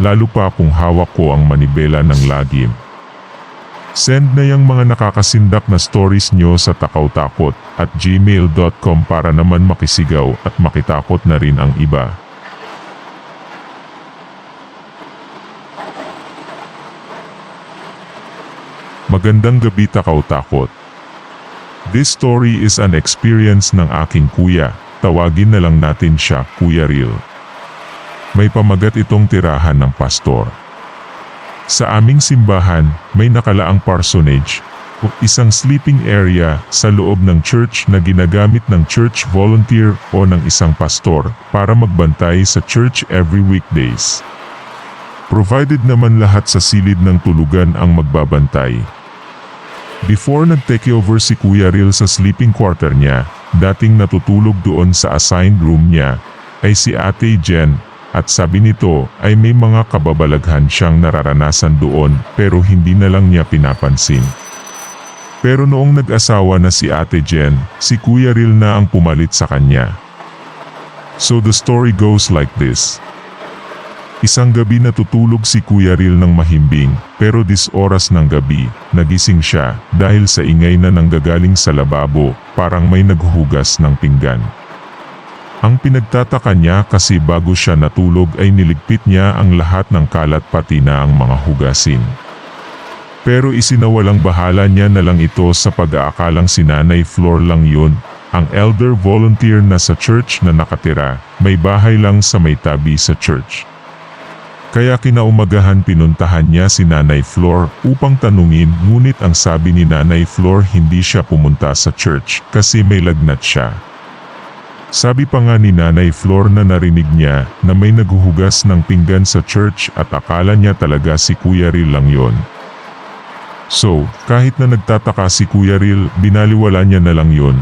lalo pa kung hawak ko ang manibela ng lagim. Send na yung mga nakakasindak na stories nyo sa takawtakot at gmail.com para naman makisigaw at makitakot na rin ang iba. Magandang gabi takawtakot. This story is an experience ng aking kuya, tawagin na lang natin siya Kuya Real. May pamagat itong tirahan ng pastor. Sa aming simbahan, may nakalaang parsonage o isang sleeping area sa loob ng church na ginagamit ng church volunteer o ng isang pastor para magbantay sa church every weekdays. Provided naman lahat sa silid ng tulugan ang magbabantay. Before nag-take over si Kuya Real sa sleeping quarter niya, dating natutulog doon sa assigned room niya, ay si Ate Jen, at sabi nito ay may mga kababalaghan siyang nararanasan doon pero hindi na lang niya pinapansin. Pero noong nag-asawa na si Ate Jen, si Kuya Real na ang pumalit sa kanya. So the story goes like this. Isang gabi natutulog si Kuya Real ng mahimbing, pero dis oras ng gabi, nagising siya dahil sa ingay na nanggagaling sa lababo, parang may naghuhugas ng pinggan. Ang pinagtataka niya kasi bago siya natulog ay niligpit niya ang lahat ng kalat pati na ang mga hugasin. Pero isinawalang bahala niya na lang ito sa pag-aakalang si Nanay Flor lang yun, ang elder volunteer na sa church na nakatira, may bahay lang sa may tabi sa church. Kaya kinaumagahan pinuntahan niya si Nanay Flor upang tanungin ngunit ang sabi ni Nanay Flor hindi siya pumunta sa church kasi may lagnat siya. Sabi pa nga ni Nanay Flor na narinig niya na may naghuhugas ng pinggan sa church at akala niya talaga si Kuya Ril lang yon. So, kahit na nagtataka si Kuya Ril, binaliwala niya na lang yon.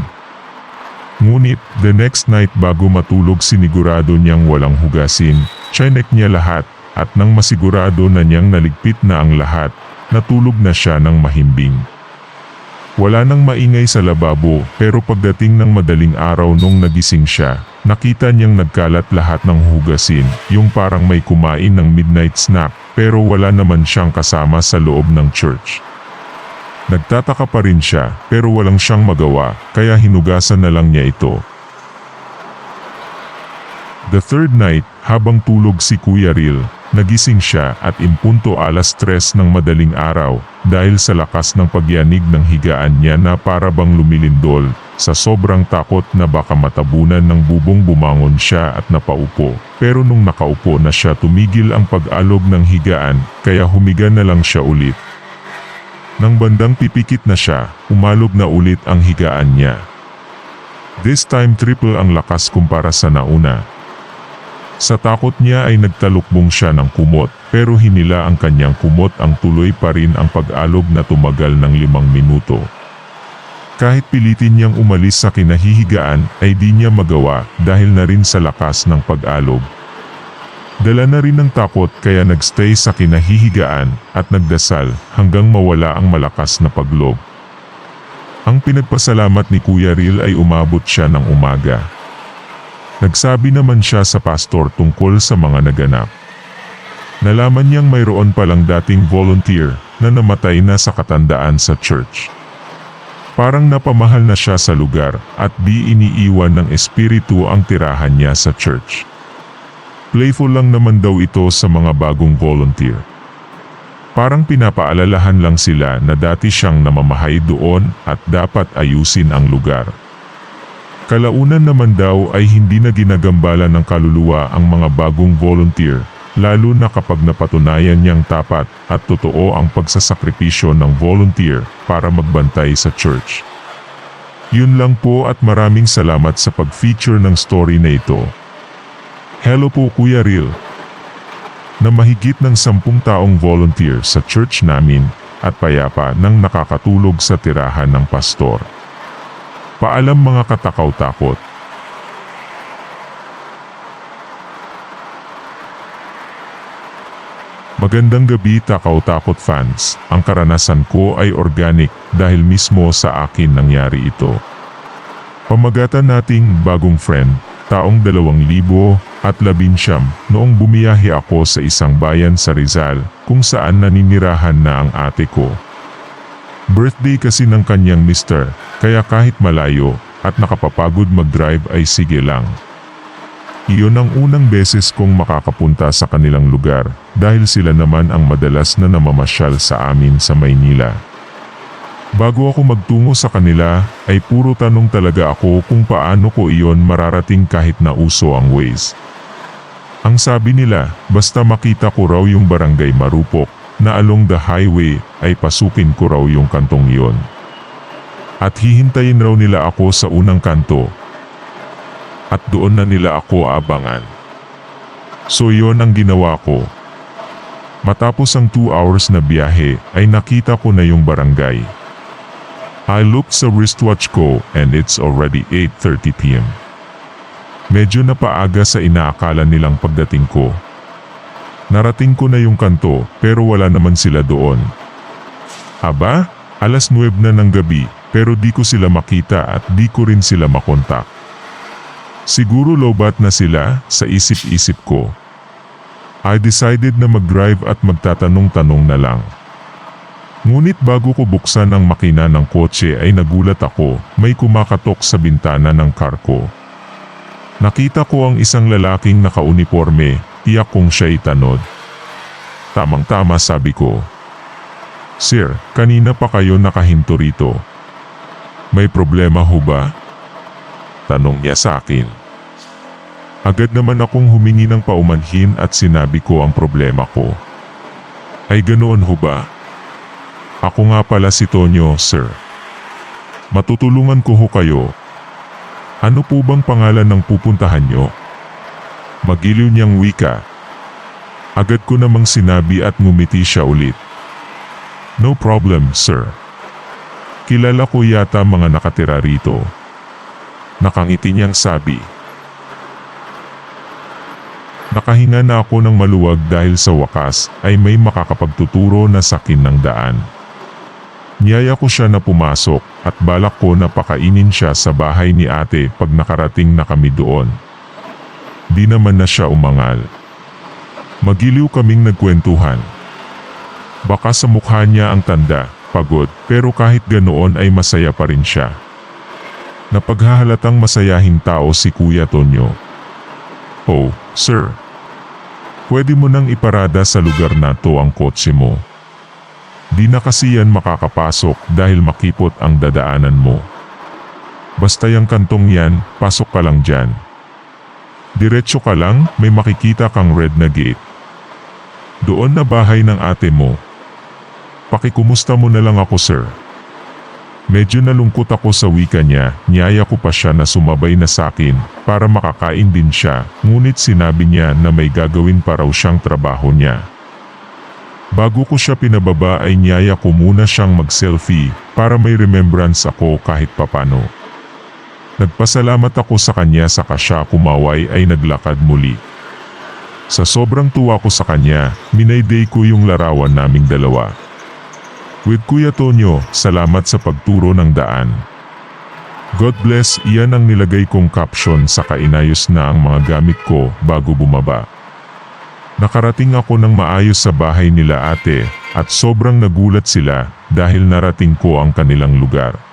Ngunit, the next night bago matulog sinigurado niyang walang hugasin, chinek niya lahat at nang masigurado na niyang naligpit na ang lahat, natulog na siya ng mahimbing. Wala nang maingay sa lababo pero pagdating ng madaling araw nung nagising siya, nakita niyang nagkalat lahat ng hugasin, yung parang may kumain ng midnight snack pero wala naman siyang kasama sa loob ng church. Nagtataka pa rin siya pero walang siyang magawa kaya hinugasan na lang niya ito. The third night, habang tulog si Kuya Ril, nagising siya at impunto alas tres ng madaling araw dahil sa lakas ng pagyanig ng higaan niya na para bang lumilindol sa sobrang takot na baka matabunan ng bubong bumangon siya at napaupo. Pero nung nakaupo na siya tumigil ang pag-alog ng higaan kaya humiga na lang siya ulit. Nang bandang pipikit na siya, umalog na ulit ang higaan niya. This time triple ang lakas kumpara sa nauna. Sa takot niya ay nagtalukbong siya ng kumot, pero hinila ang kanyang kumot ang tuloy pa rin ang pag-alog na tumagal ng limang minuto. Kahit pilitin niyang umalis sa kinahihigaan ay di niya magawa dahil na rin sa lakas ng pag-alog. Dala na rin ng takot kaya nagstay sa kinahihigaan at nagdasal hanggang mawala ang malakas na paglob. Ang pinagpasalamat ni Kuya Ril ay umabot siya ng umaga. Nagsabi naman siya sa pastor tungkol sa mga naganap. Nalaman niyang mayroon palang dating volunteer na namatay na sa katandaan sa church. Parang napamahal na siya sa lugar at di iniiwan ng espiritu ang tirahan niya sa church. Playful lang naman daw ito sa mga bagong volunteer. Parang pinapaalalahan lang sila na dati siyang namamahay doon at dapat ayusin ang lugar. Kalaunan naman daw ay hindi na ginagambala ng kaluluwa ang mga bagong volunteer, lalo na kapag napatunayan niyang tapat at totoo ang pagsasakripisyo ng volunteer para magbantay sa church. Yun lang po at maraming salamat sa pag-feature ng story na ito. Hello po Kuya Real. na mahigit ng sampung taong volunteer sa church namin at payapa nang nakakatulog sa tirahan ng pastor. Paalam mga katakaw-takot. Magandang gabi takaw-takot fans. Ang karanasan ko ay organic dahil mismo sa akin nangyari ito. Pamagatan nating bagong friend, taong dalawang libo at labinsyam noong bumiyahe ako sa isang bayan sa Rizal kung saan naninirahan na ang ate ko. Birthday kasi ng kanyang mister, kaya kahit malayo at nakapapagod mag-drive ay sige lang. Iyon ang unang beses kong makakapunta sa kanilang lugar dahil sila naman ang madalas na namamasyal sa amin sa Maynila. Bago ako magtungo sa kanila ay puro tanong talaga ako kung paano ko iyon mararating kahit na uso ang ways. Ang sabi nila, basta makita ko raw yung barangay Marupok na along the highway ay pasukin ko raw yung kantong iyon. At hihintayin raw nila ako sa unang kanto at doon na nila ako aabangan. So yon ang ginawa ko. Matapos ang 2 hours na biyahe ay nakita ko na yung barangay. I looked sa wristwatch ko and it's already 8.30pm. Medyo napaaga sa inaakala nilang pagdating ko. Narating ko na yung kanto pero wala naman sila doon. Aba, alas 9 na ng gabi pero di ko sila makita at di ko rin sila makontak. Siguro lobat na sila sa isip-isip ko. I decided na mag-drive at magtatanong-tanong na lang. Ngunit bago ko buksan ang makina ng kotse ay nagulat ako, may kumakatok sa bintana ng car ko. Nakita ko ang isang lalaking nakauniforme, tiyak kong siya'y tanod. Tamang-tama sabi ko. Sir, kanina pa kayo nakahinto rito. May problema ho ba? Tanong niya sa akin. Agad naman akong humingi ng paumanhin at sinabi ko ang problema ko. Ay ganoon ho ba? Ako nga pala si Tonyo, sir. Matutulungan ko ho kayo. Ano po bang pangalan ng pupuntahan nyo? Magiliw niyang wika. Agad ko namang sinabi at ngumiti siya ulit. No problem, sir. Kilala ko yata mga nakatira rito. Nakangiti niyang sabi. Nakahinga na ako ng maluwag dahil sa wakas ay may makakapagtuturo na sakin ng daan. Niyaya ko siya na pumasok at balak ko na pakainin siya sa bahay ni ate pag nakarating na kami doon. Di naman na siya umangal. Magiliw kaming nagkwentuhan. Baka sa mukha niya ang tanda, pagod, pero kahit ganoon ay masaya pa rin siya. Napaghahalatang masayahing tao si Kuya Tonyo. Oh, sir. Pwede mo nang iparada sa lugar na to ang kotse mo. Di na kasi yan makakapasok dahil makipot ang dadaanan mo. Basta yung kantong yan, pasok ka lang dyan. Diretso ka lang, may makikita kang red na gate. Doon na bahay ng ate mo. Pakikumusta mo na lang ako sir. Medyo nalungkot ako sa wika niya, niyaya ko pa siya na sumabay na sakin para makakain din siya, ngunit sinabi niya na may gagawin pa raw siyang trabaho niya. Bago ko siya pinababa ay niyaya ko muna siyang mag-selfie para may remembrance ako kahit papano. Nagpasalamat ako sa kanya sa siya kumaway ay naglakad muli. Sa sobrang tuwa ko sa kanya, minayday ko yung larawan naming dalawa. With Kuya Tonyo, salamat sa pagturo ng daan. God bless, iyan ang nilagay kong caption sa kainayos na ang mga gamit ko bago bumaba. Nakarating ako ng maayos sa bahay nila ate at sobrang nagulat sila dahil narating ko ang kanilang lugar.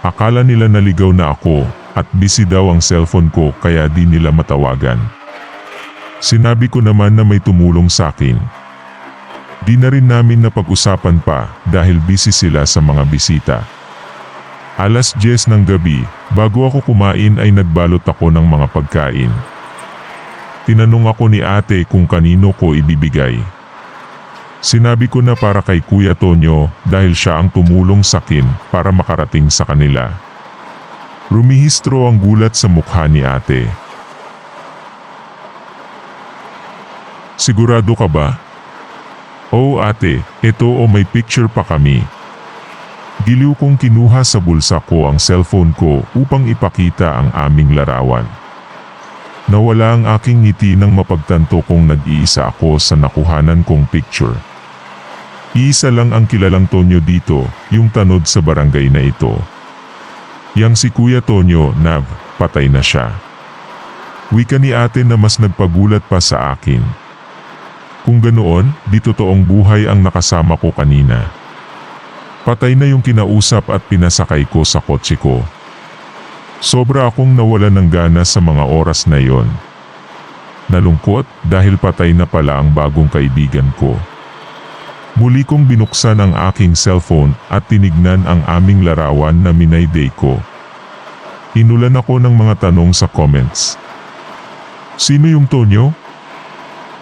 Akala nila naligaw na ako at busy daw ang cellphone ko kaya di nila matawagan. Sinabi ko naman na may tumulong sa akin Di na rin namin napag-usapan pa dahil busy sila sa mga bisita. Alas 10 ng gabi, bago ako kumain ay nagbalot ako ng mga pagkain. Tinanong ako ni ate kung kanino ko ibibigay. Sinabi ko na para kay Kuya Tonyo dahil siya ang tumulong sa akin para makarating sa kanila. Rumihistro ang gulat sa mukha ni ate. Sigurado ka ba? Oo ate, ito o may picture pa kami. Giliw kong kinuha sa bulsa ko ang cellphone ko upang ipakita ang aming larawan. Nawala ang aking ngiti nang mapagtanto kong nag-iisa ako sa nakuhanan kong picture. Iisa lang ang kilalang Tonyo dito, yung tanod sa barangay na ito. Yang si Kuya Tonyo, Nav, patay na siya. Wika ni ate na mas nagpagulat pa sa akin. Kung ganoon, di totoong buhay ang nakasama ko kanina. Patay na yung kinausap at pinasakay ko sa kotse ko. Sobra akong nawala ng gana sa mga oras na yon. Nalungkot dahil patay na pala ang bagong kaibigan ko. Muli kong binuksan ang aking cellphone at tinignan ang aming larawan na minayday ko. Inulan ako ng mga tanong sa comments. Sino yung Tonyo?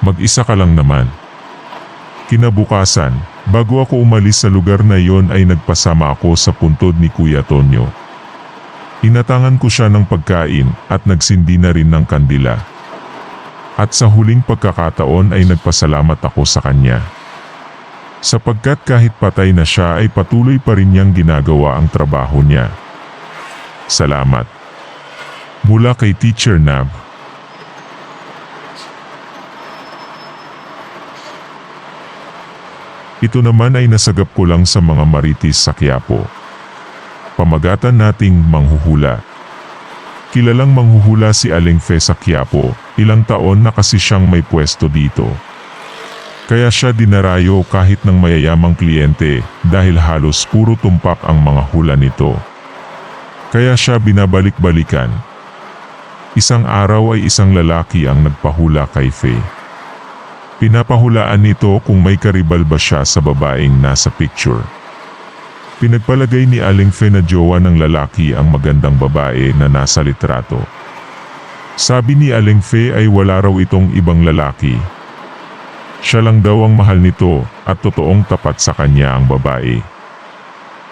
Mag-isa ka lang naman. Kinabukasan, bago ako umalis sa lugar na yon ay nagpasama ako sa puntod ni Kuya Tonyo. Inatangan ko siya ng pagkain at nagsindi na rin ng kandila. At sa huling pagkakataon ay nagpasalamat ako sa kanya. Sapagkat kahit patay na siya ay patuloy pa rin niyang ginagawa ang trabaho niya. Salamat. Mula kay Teacher Nab. Ito naman ay nasagap ko lang sa mga maritis sa Quiapo. Pamagatan nating manghuhula. Kilalang manghuhula si Aling Fe sa Quiapo, ilang taon na kasi siyang may pwesto dito. Kaya siya dinarayo kahit ng mayayamang kliyente dahil halos puro tumpak ang mga hula nito. Kaya siya binabalik-balikan. Isang araw ay isang lalaki ang nagpahula kay Faye. Pinapahulaan nito kung may karibal ba siya sa babaeng nasa picture. Pinagpalagay ni Aling Fe na jowa ng lalaki ang magandang babae na nasa litrato. Sabi ni Aling Fe ay wala raw itong ibang lalaki. Siya lang daw ang mahal nito at totoong tapat sa kanya ang babae.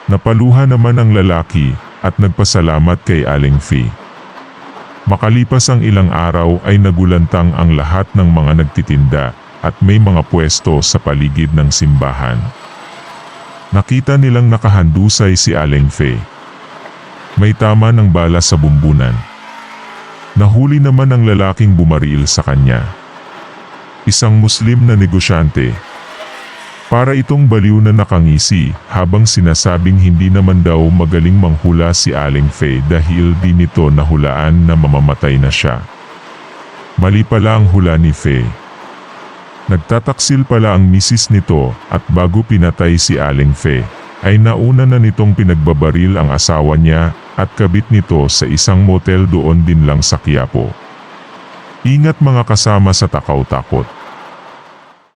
Napaluha naman ang lalaki at nagpasalamat kay Aling Fe. Makalipas ang ilang araw ay nagulantang ang lahat ng mga nagtitinda at may mga pwesto sa paligid ng simbahan. Nakita nilang nakahandusay si Aling Fe. May tama ng bala sa bumbunan. Nahuli naman ang lalaking bumaril sa kanya. Isang Muslim na negosyante. Para itong baliw na nakangisi habang sinasabing hindi naman daw magaling manghula si Aling Fe dahil di nito nahulaan na mamamatay na siya. Mali pala ang hula ni Fe. Nagtataksil pala ang misis nito at bago pinatay si Aling Fe, ay nauna na nitong pinagbabaril ang asawa niya at kabit nito sa isang motel doon din lang sa Quiapo. Ingat mga kasama sa takaw-takot.